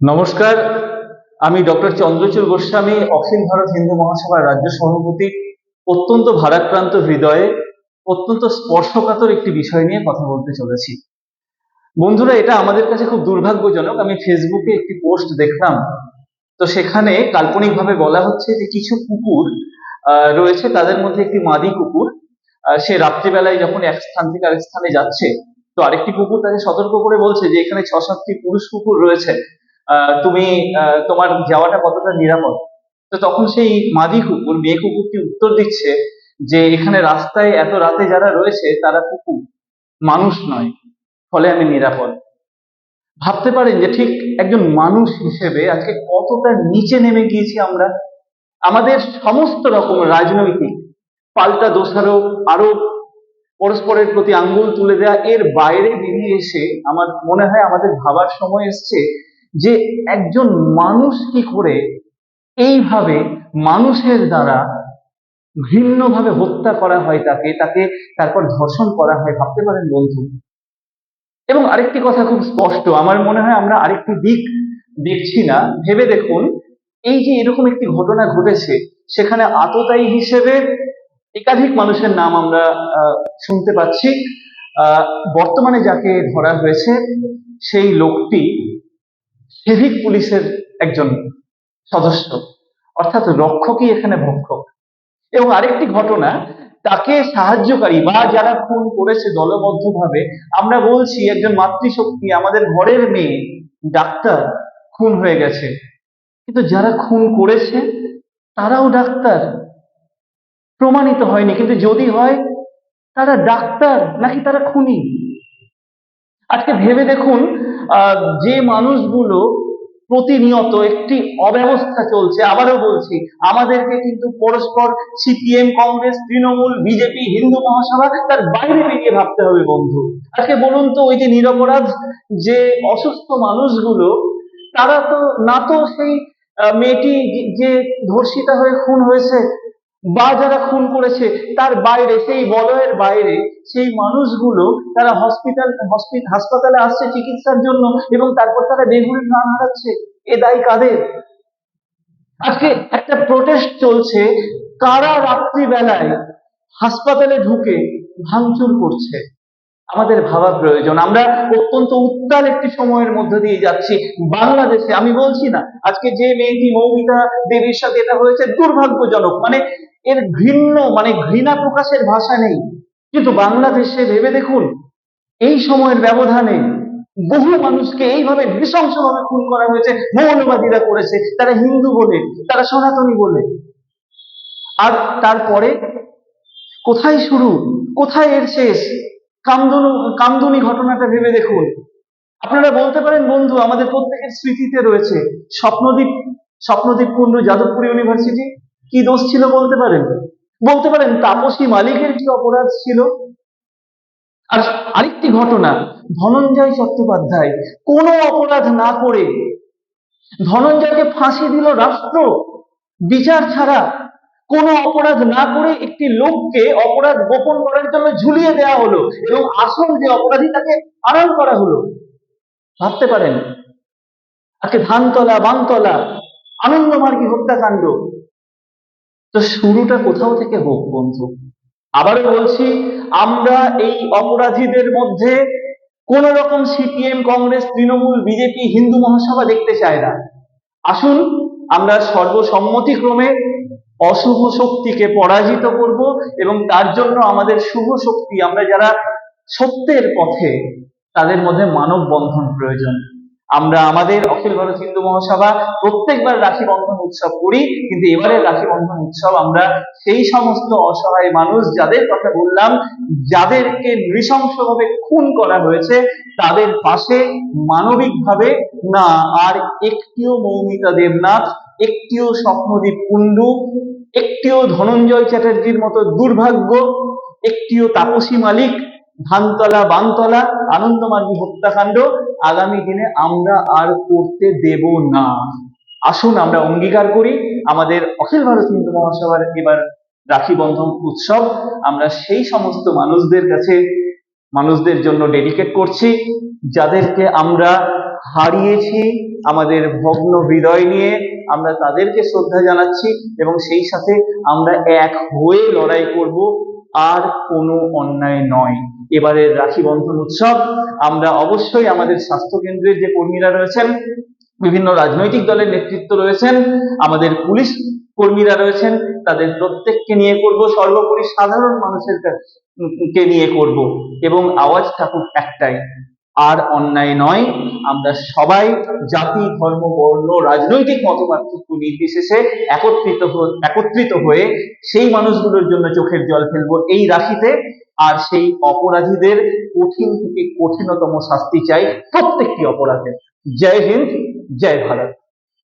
নমস্কার, আমি ডক্টর চন্দ্রচূড় গোস্বামী, অখিল ভারত হিন্দু মহাসভার রাজ্য সভাপতি। অত্যন্ত ভারাক্রান্ত হৃদয়ে, অত্যন্ত স্পর্শকাতর একটি বিষয় নিয়ে কথা বলতে চলেছি। বন্ধুরা, এটা আমাদের কাছে খুব দুর্ভাগ্যজনক। আমি ফেসবুকে একটি পোস্ট দেখলাম। তো সেখানে কাল্পনিকভাবে বলা হচ্ছে যে কিছু কুকুর রয়েছে। তাদের মধ্যে একটি মাদি কুকুর সে রাত্রিবেলায় যখন এক স্থান থেকে আরেক স্থানে যাচ্ছে, তো আরেকটি কুকুর তাকে সতর্ক করে বলছে যে, এখানে ছ সাতটি পুরুষ কুকুর রয়েছে। তুমি তোমার যাওয়াটা কতটা নিরাপদ? তো তখন সেই মাদি কুকুর, মেয়ে কুকুরটি উত্তর দিচ্ছে যে এখানে রাস্তায় এত রাতে যারা রয়েছে তারা কুকুর, মানুষ নয়, ফলে আমি নিরাপদ। ভাবতে পারেন যে ঠিক একজন মানুষ হিসেবে আজকে কতটা নিচে নেমে গিয়েছি আমরা? আমাদের সমস্ত রকম রাজনৈতিক, পাল্টা দোষারোপ আরও পরস্পরের প্রতি আঙ্গুল তুলে দেওয়া এর বাইরে বেরিয়ে এসে আমার, মনে হয় আমাদের ভাবার সময় এসছে যে একজন মানুষ কি করে এইভাবে মানুষের দ্বারা ঘৃণ্যভাবে হত্যা করা হয় তাকে তাকে তারপর ধর্ষণ করা হয়, ভাবতে পারেন বন্ধু? এবং আরেকটি কথা খুব স্পষ্ট, আমার মনে হয় আমরা আরেকটি দিক দেখছি না। ভেবে দেখুন, এই যে এরকম একটি ঘটনা ঘটেছে, সেখানে আততায়ী হিসেবে একাধিক মানুষের নাম আমরা শুনতে পাচ্ছি। বর্তমানে যাকে ধরা হয়েছে, সেই লোকটি সিভিক পুলিশের একজন সদস্য, অর্থাৎ রক্ষকই এখানে ভক্ষক। এবং আরেকটি ঘটনা, তাকে সাহায্যকারী বা যারা খুন করেছে দলবদ্ধভাবে, আমরা বলছি একজন মাতৃশক্তি, আমাদের ঘরের মেয়ে, ডাক্তার, খুন হয়ে গেছে। কিন্তু যারা খুন করেছে, তারাও ডাক্তার। প্রমাণিত হয়নি, কিন্তু যদি হয়, তারা ডাক্তার, নাকি তারা খুনি? আজকে ভেবে দেখুন যে মানুষগুলো প্রতিনিয়ত একটি অব্যবস্থা চলছে, আবারও বলছি, আমাদেরকে কিন্তু পরস্পর সিপিএম, কংগ্রেস, তৃণমূল, বিজেপি, হিন্দু মহাসভা তার বাইরে বেরিয়ে ভাবতে হবে, বন্ধু। আজকে বলুন তো, ওই যে নিরপরাধ যে অসুস্থ মানুষগুলো, তারা তো, না তো সেই মেয়েটি যে ধর্ষিতা হয়ে খুন হয়েছে বা যারা খুন করেছে, তার বাইরে, সেই বলয়ের বাইরে, সেই মানুষগুলো তারা হসপিটাল হাসপাতালে আসছে চিকিৎসার জন্য এবং তারপর তারা বেগুনি প্রাণ হারাচ্ছে। এ দায় কাদের? আজকে একটা প্রোটেস্ট চলছে, কারা রাত্রিবেলায় হাসপাতালে ঢুকে ভাঙচুর করছে? আমাদের ভাবা প্রয়োজন। আমরা অত্যন্ত উত্তাল একটি সময়ের মধ্যে দিয়ে যাচ্ছি বাংলাদেশে। আমি বলছি না, আজকে যে মেয়েটি মৌমিতা দেবীর সাথে এটা হয়েছে দুর্ভাগ্যজনক। মানে এর ঘৃণ্য মানে ঘৃণা প্রকাশের ভাষা নেই। কিন্তু বাংলাদেশে ভেবে দেখুন, এই সময়ের ব্যবধানে বহু মানুষকে এইভাবে নৃশংসভাবে খুন করা হয়েছে, মৌলবাদীরা করেছে, তারা হিন্দু বলে, তারা সনাতনী বলে। আর তারপরে কোথায় শুরু, কোথায় এর শেষ? কামদুনু, কামদুনি ঘটনাটা ভেবে দেখুন। আপনারা বলতে পারেন, বন্ধু, আমাদের প্রত্যেকের স্মৃতিতে রয়েছে স্বপ্নদ্বীপ স্বপ্নদ্বীপ কুণ্ডু যাদবপুর ইউনিভার্সিটি। কি দোষ ছিল বলতে পারেন? বলতে পারেন তাপসী মালিকের কি অপরাধ ছিল? আর আরেকটি ঘটনা, ধনঞ্জয় চট্টোপাধ্যায় কোনো অপরাধ না করে ধনঞ্জয়কে ফাঁসি দিল রাষ্ট্র। বিচার ছাড়া কোনো অপরাধ না করে একটি লোককে অপরাধ গোপন করার জন্য ঝুলিয়ে দেওয়া হলো এবং আসল যে অপরাধী তাকে আড়াল করা হলো। ভাবতে পারেন, আজকে ধানতলা, বানতলা আনন্দমার্গী হত্যাকাণ্ড তো শুরুটা কোথাও থেকে হোক বন্ধু। আবারও বলছি, আমরা এই অপরাধীদের মধ্যে কোন রকম সিপিএম, কংগ্রেস, তৃণমূল, বিজেপি, হিন্দু মহাসভা দেখতে চায় না। আসুন, আমরা সর্বসম্মতিক্রমে অশুভ শক্তিকে পরাজিত করব এবং তার জন্য আমাদের শুভ শক্তি, আমরা যারা সত্যের পথে, তাদের মধ্যে মানব বন্ধন প্রয়োজন। আমরা আমাদের অখিল ভারত হিন্দু মহাসভা প্রত্যেকবার রাখি বন্ধন উৎসব করি, কিন্তু এবারে রাখি বন্ধন উৎসব আমরা সেই সমস্ত অসহায় মানুষ যাদের কথা বললাম, যাদেরকে নৃশংসভাবে খুন করা হয়েছে, তাদের পাশে মানবিকভাবে না, আর একটিও মৌমিতা দেবনাথ, একটিও স্বপ্নদীপ কুণ্ডু, একটিও ধনঞ্জয় চ্যাটার্জির মতো দুর্ভাগ্য, একটিও তাপসী মালিক, ধানতলা, বানতলা, আনন্দমার্গী হত্যাকাণ্ড আগামী দিনে আমরা আর করতে দেব না। আসুন আমরা অঙ্গীকার করি। আমাদের অখিল ভারত হিন্দু মহাসভার এবার রাখি বন্ধন উৎসব। আমরা সেই সমস্ত মানুষদের কাছে, মানুষদের জন্য ডেডিকেট করছি, যাদেরকে আমরা হারিয়েছি আমাদের ভগ্ন হৃদয় নিয়ে। আমরা তাদেরকে শ্রদ্ধা জানাচ্ছি এবং সেই সাথে আমরা এক হয়ে লড়াই করব। আর কোনো অন্যায় নয়। এবারের রাখি বন্ধন উৎসব, আমরা অবশ্যই আমাদের স্বাস্থ্য কেন্দ্রের যে কর্মীরা রয়েছেন, বিভিন্ন রাজনৈতিক দলের নেতৃত্ব রয়েছেন, আমাদের পুলিশ কর্মীরা রয়েছেন, তাদের প্রত্যেককে নিয়ে করব, সর্বোপরি সাধারণ মানুষের কে নিয়ে করব এবং আওয়াজ থাকুক একটাই আর অন্যায় নয়। আমরা সবাই জাতি, ধর্ম, বর্ণ, রাজনৈতিক মতপার্থক্য নির্বিশেষে একত্রিত একত্রিত হয়ে সেই মানুষগুলোর জন্য চোখের জল ফেলব এই রাশিতে। আর সেই অপরাধীদের কঠিন থেকে কঠিনতম শাস্তি চাই প্রত্যেকটি অপরাধের। জয় হিন্দ, জয় ভারত।